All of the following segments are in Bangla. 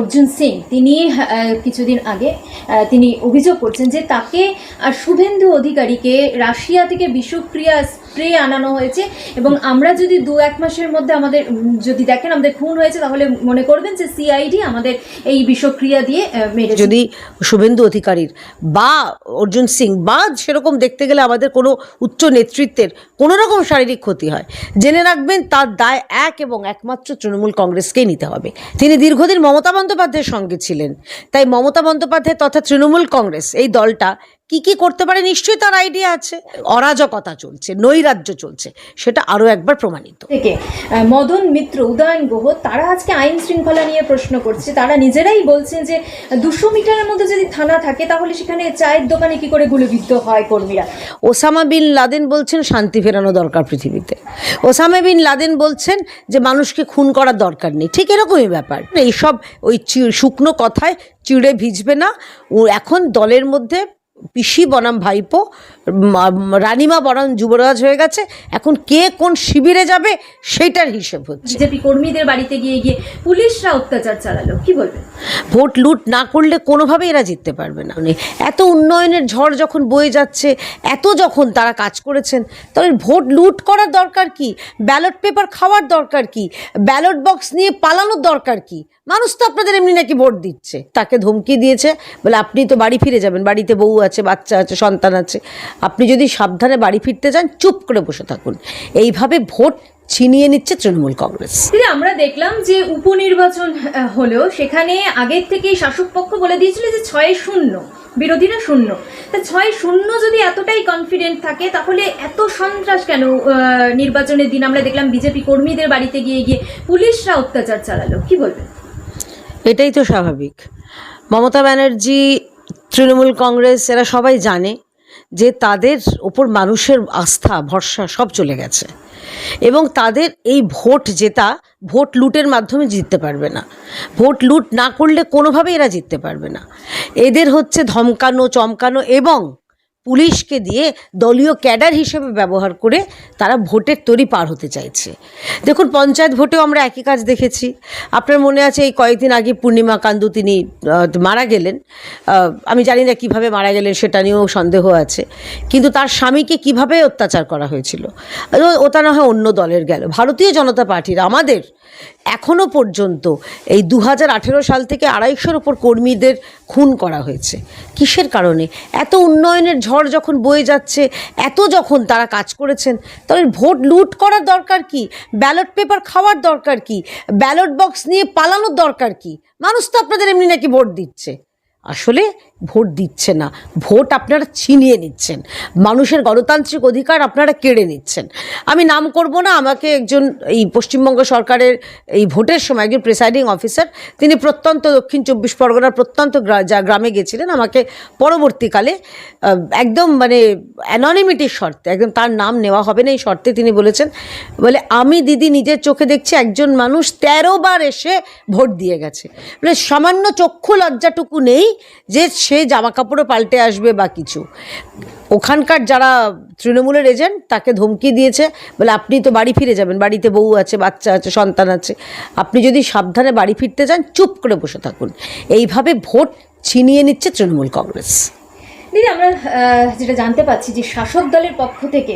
অর্জুন সিং, তিনি কিছুদিন আগে তিনি অভিযোগ করছেন যে তাকে আর শুভেন্দু অধিকারীকে রাশিয়া থেকে বিষক্রিয়া স্প্রে আনানো হয়েছে এবং আমরা যদি দু এক মাসের মধ্যে আমাদের যদি দেখেন আমাদের খুন হয়েছে, তাহলে মনে করবেন যে সিআইডি আমাদের এই বিষক্রিয়া দিয়ে মেরেছে। যদি শুভেন্দু অধিকারীর বা অর্জুন সিং বা সেরকম দেখতে গেলে আমাদের কোনো উচ্চ নেতৃত্বের কোনো রকম শারীরিক ক্ষতি হয়। জেনে রাখবেন তার দায় এক এবং একমাত্র তৃণমূল কংগ্রেসকেই নিতে হবে। তিনি দীর্ঘদিন মমতা বন্দ্যোপাধ্যায়ের সঙ্গে ছিলেন। তাই মমতা বন্দ্যোপাধ্যায় তথা তৃণমূল কংগ্রেস এই দলটা কি কি করতে পারে নিশ্চয়ই তার আইডিয়া আছে। অরাজকতা চলছে, নৈরাজ্য চলছে, সেটা আরও একবার প্রমাণিত। থেকে মদন মিত্র, উদয়ন গুহ, তারা আজকে আইন শৃঙ্খলা নিয়ে প্রশ্ন করছে। তারা নিজেরাই বলছেন যে দুশো মিটারের মধ্যে যদি থানা থাকে, তাহলে সেখানে চায়ের দোকানে কি করে গুলিবিদ্ধ হয় কর্মীরা? ওসামা বিন লাদেন বলছেন, শান্তি ফেরানো দরকার পৃথিবীতে। ওসামা বিন লাদেন বলছেন যে, মানুষকে খুন করার দরকার নেই। ঠিক এরকমই ব্যাপার। এইসব ওই শুকনো কথায় চিড়ে ভিজবে না। ও এখন দলের মধ্যে পিসি বনাম ভাইপো রানিমা বনাম যুবরাজ হয়ে গেছে। এখন কে কোন শিবিরে যাবে সেইটার হিসেব হচ্ছে। বিজেপি কর্মীদের বাড়িতে গিয়ে গিয়ে পুলিশরা অত্যাচার চালালো কি বলবেন ভোট লুট না করলে কোনোভাবেই এরা জিততে পারবে না। মানে এত উন্নয়নের ঝড় যখন বয়ে যাচ্ছে এত যখন তারা কাজ করেছেন তাহলে ভোট লুট করার দরকার কি? ব্যালট পেপার খাওয়ার দরকার কি? ব্যালট বক্স নিয়ে পালানোর দরকার কি? মানুষ তো আপনাদের এমনি নাকি ভোট দিচ্ছে। তাকে ধমকি দিয়েছে বলে আপনি তো বাড়ি ফিরে যাবেন বাড়িতে বউ আছে বাচ্চা আছে সন্তান আছে। আপনি যদি সাবধানে বাড়ি ফিরতে যান চুপ করে বসে থাকুন। এইভাবে ভোট ছিনিয়ে নিচ্ছে তৃণমূল কংগ্রেস। দিদি আমরা দেখলাম যে উপনির্বাচন আহ, হলো সেখানে আগের থেকেই শাসক পক্ষ বলে দিয়েছিল যে ছয় শূন্য বিরোধীরা শূন্য। তা ছয় শূন্য যদি এতটাই কনফিডেন্ট থাকে তাহলে এত সন্ত্রাস কেন নির্বাচনের দিন? আমরা দেখলাম বিজেপি কর্মীদের বাড়িতে গিয়ে গিয়ে পুলিশরা অত্যাচার চালালো। কি বলবেন? এটাই তো স্বাভাবিক। মমতা ব্যানার্জি, তৃণমূল কংগ্রেস, এরা সবাই জানে যে তাদের ওপর মানুষের আস্থা, ভরসা সব চলে গেছে। এবং তাদের এই ভোট জেতা, ভোট লুটের মাধ্যমে জিততে পারবে না। ভোট লুট না করলে কোনোভাবেই এরা জিততে পারবে না। এদের হচ্ছে ধমকানো, চমকানো এবং পুলিশকে দিয়ে দলীয় ক্যাডার হিসেবে ব্যবহার করে তারা ভোটের তরি পার হতে চাইছে। দেখুন, পঞ্চায়েত ভোটেও আমরা একই কাজ দেখেছি। আপনার মনে আছে এই কয়েকদিন আগে পূর্ণিমা কান্দু তিনি মারা গেলেন। আমি জানি না কীভাবে মারা গেলেন, সেটা নিয়েও সন্দেহ আছে। কিন্তু তার স্বামীকে কীভাবে অত্যাচার করা হয়েছিল? ওটা না হয় অন্য দলের গেল। ভারতীয় জনতা পার্টির, আমাদের এখনও পর্যন্ত এই দু হাজার আঠেরো সাল থেকে আড়াইশোর ওপর কর্মীদের খুন করা হয়েছে। কিসের কারণে? এত উন্নয়নের ঝড় যখন বয়ে যাচ্ছে, এত যখন তারা কাজ করেছেন, তাহলে ভোট লুট করার দরকার কি? ব্যালট পেপার খাওয়ার দরকার কি? ব্যালট বক্স নিয়ে পালানোর দরকার কি? মানুষ তো আপনাদের এমনি নাকি ভোট দিচ্ছে। আসলে ভোট দিচ্ছে না। ভোট আপনারা ছিনিয়ে নিচ্ছেন। মানুষের গণতান্ত্রিক অধিকার আপনারা কেড়ে নিচ্ছেন। আমি নাম করব না, আমাকে একজন এই পশ্চিমবঙ্গ সরকারের এই ভোটের সময় একজন প্রিসাইডিং অফিসার তিনি প্রত্যন্ত দক্ষিণ চব্বিশ পরগনার প্রত্যন্ত গ্রামে গেছিলেন আমাকে পরবর্তীকালে একদম মানে অ্যাননিমিটির শর্তে, একদম তার নাম নেওয়া হবে না এই শর্তে তিনি বলেছেন, বলে আমি দিদি নিজের চোখে দেখছি একজন মানুষ তেরো বার এসে ভোট দিয়ে গেছে। মানে সামান্য চক্ষু লজ্জাটুকু নেই যে সে জামা কাপড়ও পাল্টে আসবে বা কিছু। ওখানকার যারা তৃণমূলের এজেন্ট তাকে ধমকি দিয়েছে, বলে আপনি তো বাড়ি ফিরে যাবেন, বাড়িতে বউ আছে, বাচ্চা আছে, সন্তান আছে। আপনি যদি সাবধানে বাড়ি ফিরতে যান চুপ করে বসে থাকুন। এইভাবে ভোট ছিনিয়ে নিচ্ছে তৃণমূল কংগ্রেস। দিদি আমরা যেটা জানতে পাচ্ছি যে শাসক দলের পক্ষ থেকে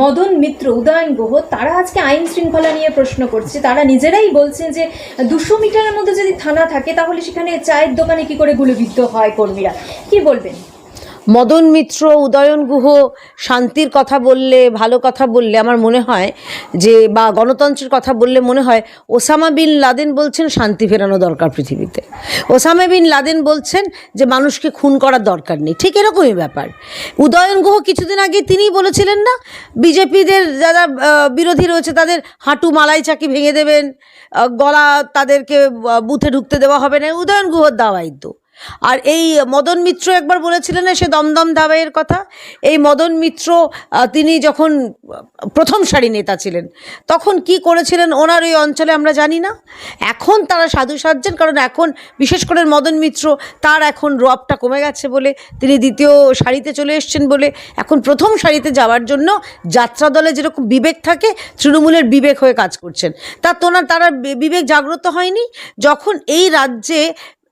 মদন মিত্র, উদয়ন গুহ, তারা আজকে আইন শৃঙ্খলা নিয়ে প্রশ্ন করছে। তারা নিজেরাই বলছেন যে দুশো মিটারের মধ্যে যদি থানা থাকে, তাহলে সেখানে চায়ের দোকানে কি করে গুলিবিদ্ধ হয় কর্মীরা? কি বলবেন? মদন মিত্র, উদয়ন গুহ শান্তির কথা বললে, ভালো কথা বললে, আমার মনে হয় যে, বা গণতন্ত্রের কথা বললে মনে হয় ওসামা বিন লাদেন বলছেন শান্তি ফেরানো দরকার পৃথিবীতে। ওসামা বিন লাদেন বলছেন যে, মানুষকে খুন করার দরকার নেই। ঠিক এরকমই ব্যাপার। উদয়ন গুহ কিছুদিন আগে তিনিই বলেছিলেন না, বিজেপিদের যারা বিরোধী রয়েছে তাদের হাঁটু মালাই চাকি ভেঙে দেবেন গলা তাদেরকে বুথে ঢুকতে দেওয়া হবে না। উদয়ন গুহর দাওয়াই তো। আর এই মদন মিত্র একবার বলেছিলেন সে দমদম দাবাইয়ের কথা? এই মদন মিত্র তিনি যখন প্রথম সারি নেতা ছিলেন, তখন কি করেছিলেন ওনার ওই অঞ্চলে আমরা জানি না। এখন তারা সাধু সাজছেন কারণ এখন বিশেষ করে মদন মিত্র, তার এখন রবটা কমে গেছে বলে, তিনি দ্বিতীয় সারিতে চলে এসছেন বলে, এখন প্রথম সারিতে যাওয়ার জন্য যাত্রা দলে যেরকম বিবেক থাকে, তৃণমূলের বিবেক হয়ে কাজ করছেন। তা তোনার তারা বিবেক জাগ্রত হয়নি? যখন এই রাজ্যে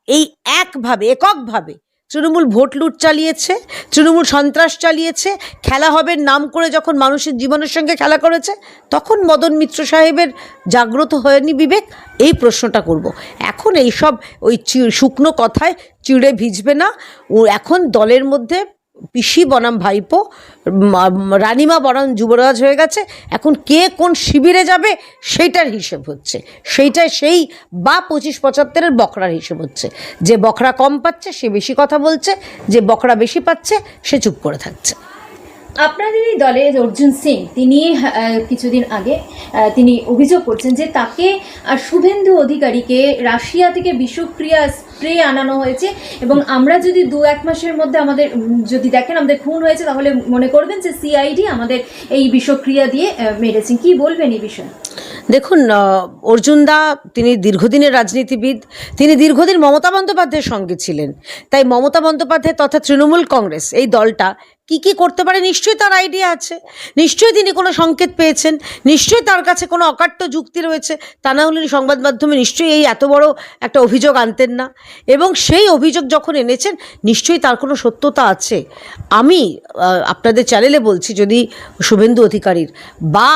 এই একভাবে, এককভাবে তৃণমূল ভোট লুট চালিয়েছে, তৃণমূল সন্ত্রাস চালিয়েছে, খেলা হবে নাম করে যখন মানুষের জীবনের সঙ্গে খেলা করেছে, তখন মদন মিত্র সাহেবের জাগ্রত হয়নি বিবেক? এই প্রশ্নটা করব। এখন এইসব ওই চি- শুকনো কথায় চিড়ে ভিজবে না। ও এখন দলের মধ্যে পিসি বনাম ভাইপো রানিমা বনাম যুবরাজ হয়ে গেছে। এখন কে কোন শিবিরে যাবে সেইটার হিসেব হচ্ছে। সেইটাই সেই বা পঁচিশ পঁচাত্তরের বকরার হিসেব হচ্ছে। যে বকরা কম পাচ্ছে, সে বেশি কথা বলছে। যে বকরা বেশি পাচ্ছে, সে চুপ করে থাকছে। আপনাদের এই দলে অর্জুন সিং, তিনি কিছুদিন আগে তিনি অভিযোগ করছেন যে তাকে শুভেন্দু অধিকারীকে রাশিয়া থেকে বিষক্রিয়া স্প্রে আনানো হয়েছে এবং আমরা যদি দু এক মাসের মধ্যে আমাদের যদি দেখেন আমাদের খুন হয়েছে, তাহলে মনে করবেন যে সিআইডি আমাদের এই বিষক্রিয়া দিয়ে মেরেছেন। কি বলবেন এই বিষয়ে? দেখুন অর্জুন দা, তিনি দীর্ঘদিনের রাজনীতিবিদ, তিনি দীর্ঘদিন মমতা বন্দ্যোপাধ্যায়ের সঙ্গে ছিলেন। তাই মমতা বন্দ্যোপাধ্যায় তথা তৃণমূল কংগ্রেস, এই দলটা কি কি করতে পারে? নিশ্চয়ই তার আইডিয়া আছে। নিশ্চয়ই তিনি কোনো সংকেত পেয়েছেন। নিশ্চয়ই তার কাছে কোনো অকাট্য যুক্তি রয়েছে। তা না হলে সংবাদ মাধ্যমে নিশ্চয়ই এই এত বড় একটা অভিযোগ আনতেন না। এবং সেই অভিযোগ যখন এনেছেন, নিশ্চয়ই তার কোনো সত্যতা আছে। আমি আপনাদের চ্যানেলে বলছি, যদি শুভেন্দু অধিকারীর বা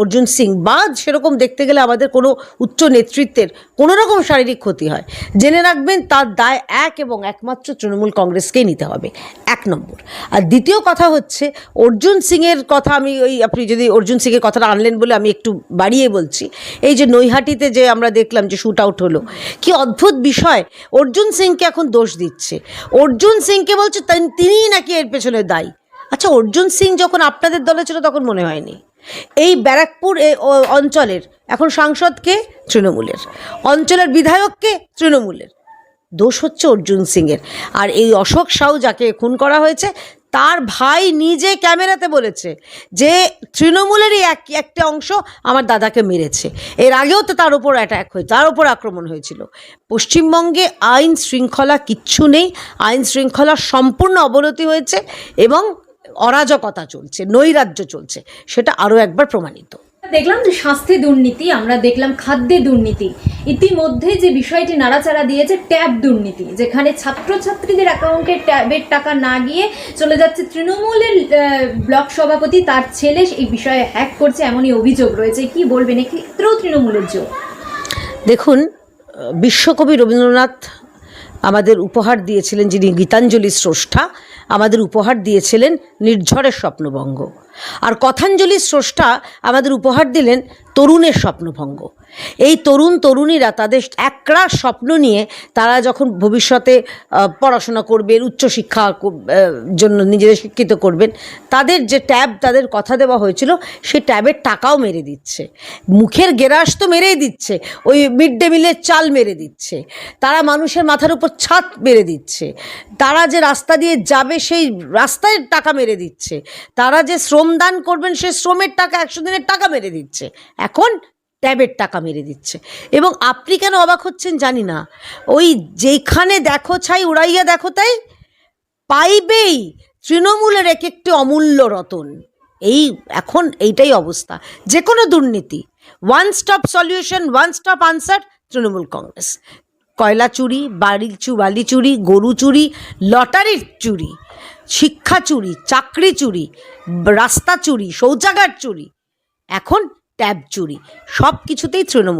অর্জুন সিং বা সেরকম দেখতে গেলে আমাদের কোনো উচ্চ নেতৃত্বের কোনো রকম শারীরিক ক্ষতি হয়। জেনে রাখবেন, তার দায় এক এবং একমাত্র তৃণমূল কংগ্রেসকেই নিতে হবে। এক নম্বর। আর দ্বিতীয় কথা হচ্ছে, অর্জুন সিংয়ের কথা আমি ওই আপনি যদি অর্জুন সিংয়ের কথাটা আনলেন বলে আমি একটু বাড়িয়ে বলছি। এই যে নৈহাটিতে যে আমরা দেখলাম যে শ্যুট আউট হলো, কি অদ্ভুত বিষয়, অর্জুন সিংকে এখন দোষ দিচ্ছে। অর্জুন সিংকে বলছে তিন- তিনিই নাকি এর পেছনে দায়ী। আচ্ছা অর্জুন সিং যখন আপনাদের দলে ছিল তখন মনে হয়নি। এই ব্যারাকপুর অঞ্চলের, এখন সাংসদকে তৃণমূলের। অঞ্চলের বিধায়ককে তৃণমূলের। দোষ হচ্ছে অর্জুন সিংয়ের। আর এই অশোক সাউ যাকে খুন করা হয়েছে তার ভাই নিজে ক্যামেরাতে বলেছে যে তৃণমূলেরই এক, একটা অংশ আমার দাদাকে মেরেছে। এর আগেও তো তার উপর অ্যাট্যাক হয়ে, তার উপর আক্রমণ হয়েছিল। পশ্চিমবঙ্গে আইন শৃঙ্খলা কিচ্ছু নেই, আইন শৃঙ্খলার সম্পূর্ণ অবনতি হয়েছে এবং অরাজকতা চলছে, নৈরাজ্য চলছে, সেটা আরও একবার প্রমাণিত। দেখলাম যে স্বাস্থ্যে দুর্নীতি, আমরা দেখলাম খাদ্যে দুর্নীতি। ইতিমধ্যে যে বিষয়টি নাড়াচাড়া দিয়েছে, ট্যাব দুর্নীতি, যেখানে ছাত্রছাত্রীদের অ্যাকাউন্টে ট্যাবের টাকা না গিয়ে চলে যাচ্ছে তৃণমূলের ব্লক সভাপতি, তার ছেলে এই বিষয়ে হ্যাক করছে এমনই অভিযোগ রয়েছে। কি বলবেন এক্ষেত্রেও তৃণমূলের যোগ দেখুন বিশ্বকবি রবীন্দ্রনাথ আমাদের উপহার দিয়েছিলেন যিনি গীতাঞ্জলি স্রষ্টা। আমাদের উপহার দিয়েছিলেন নির্ঝরের স্বপ্নভঙ্গ। আর কথাঞ্জলির স্রষ্টা আমাদের উপহার দিলেন তরুণের স্বপ্নভঙ্গ। এই তরুণ তরুণীরা তাদের একরাশ স্বপ্ন নিয়ে তারা যখন ভবিষ্যতে পড়াশোনা করবেন, উচ্চশিক্ষা জন্য নিজেদের শিক্ষিত করবেন, তাদের যে ট্যাব, তাদের কথা দেওয়া হয়েছিল সেই ট্যাবের টাকাও মেরে দিচ্ছে। মুখের গেরাস তো মেরেই দিচ্ছে, ওই মিড ডে মিলের চাল মেরে দিচ্ছে, তারা মানুষের মাথার উপর ছাদ মেরে দিচ্ছে, তারা যে রাস্তা দিয়ে যাবে, সেই রাস্তায় টাকা মেরে দিচ্ছে, তারা যে শ্রমদান করবেন সেই শ্রমের টাকা, একশো দিনের টাকা মেরে দিচ্ছে। এখন ট্যাবের টাকা মেরে দিচ্ছে। এবং আপনি কেন অবাক হচ্ছেন জানি না। ওই যেখানে দেখো ছাই, উড়াইয়া দেখো তাই, পাইবেই তৃণমূলের এক একটি অমূল্য রতন। এই এখন এইটাই অবস্থা। যে কোনো দুর্নীতি। One stop solution one stop answer Trinamool Congress. কয়লা চুরি, বাড়ি চু, বালি চুরি, গরু চুরি, লটারির চুরি, শিক্ষা চুরি, চাকরি চুরি, রাস্তা চুরি, শৌচাগার চুরি। এখন ট্যাব চুরি। সব কিছুতেই তৃণমূল।